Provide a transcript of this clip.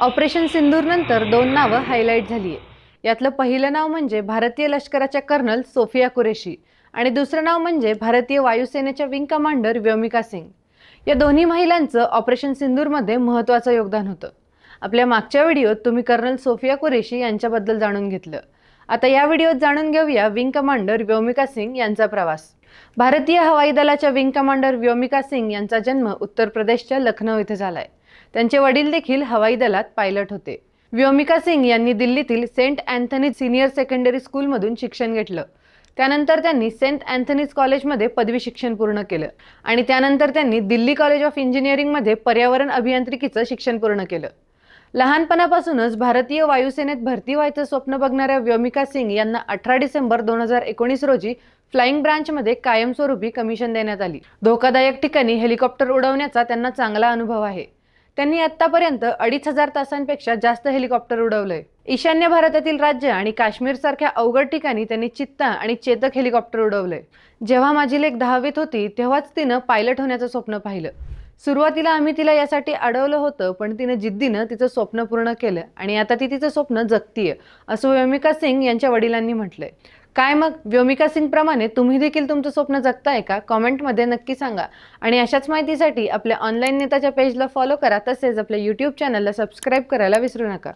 Operation सिंदूरनंतर दोन नावं highlight झाली आहे यातलं पहिलं नाव म्हणजे भारतीय लष्कराच्या कर्नल सोफिया कुरेशी आणि दुसरं नाव म्हणजे भारतीय वायुसेनेच्या विंग कमांडर व्योमिका सिंग. या दोन्ही महिलांचं ऑपरेशन सिंदूरमध्ये महत्त्वाचं योगदान होतं. आपल्या मागच्या व्हिडिओत तुम्ही कर्नल सोफिया कुरेशी यांच्याबद्दल जाणून घेतलं. आता या व्हिडिओत जाणून घेऊया विंग कमांडर व्योमिका सिंग यांचा प्रवास. भारतीय हवाई दलाच्या विंग कमांडर व्योमिका सिंग यांचा जन्म उत्तर प्रदेशच्या लखनौ इथे झालाय. त्यांचे वडील देखील हवाई दलात पायलट होते. व्योमिका सिंग यांनी दिल्लीतील सेंट अँथनी सिनियर सेकंडरी स्कूलमधून शिक्षण घेतलं. त्यानंतर त्यांनी सेंट अँथनीज कॉलेजमध्ये पदवी शिक्षण पूर्ण केलं आणि त्यानंतर त्यांनी दिल्ली कॉलेज ऑफ इंजिनिअरिंगमध्ये पर्यावरण अभियांत्रिकीचं शिक्षण पूर्ण केलं. लहानपणापासूनच भारतीय वायुसेनेत भरती व्हायचं स्वप्न बघणाऱ्या व्योमिका सिंग यांना अठरा डिसेंबर दोन हजार एकोणीस रोजी फ्लाइंग ब्रांचमध्ये कायमस्वरूपी कमिशन देण्यात आली. धोकादायक ठिकाणी हेलिकॉप्टर उडवण्याचा त्यांना चांगला अनुभव आहे. त्यांनी आतापर्यंत अडीच हजार तासांपेक्षा जास्त हेलिकॉप्टर उडवलंय. ईशान्य भारतातील राज्य आणि काश्मीर सारख्या अवघड ठिकाणी त्यांनी चित्ता आणि चेतक हेलिकॉप्टर उडवलंय. जेव्हा माझी लेख दहावीत होती तेव्हाच तिनं पायलट होण्याचं स्वप्न पाहिलं. सुरुवातीला आम्ही तिला यासाठी अडवलं होतं पण तिनं जिद्दीनं तिचं स्वप्न पूर्ण केलं आणि आता ती तिचं स्वप्न जगतीये असं व्योमिका सिंग यांच्या वडिलांनी म्हटलंय. काय मग? व्योमिका सिंग प्रमाणे तुम्ही देखील तुमचं स्वप्न जगताय का? कॉमेंटमध्ये नक्की सांगा. आणि अशाच माहितीसाठी आपल्या ऑनलाईन नेताच्या पेजला फॉलो करा तसेच आपल्या यूट्यूब चॅनलला सबस्क्राईब करायला विसरू नका.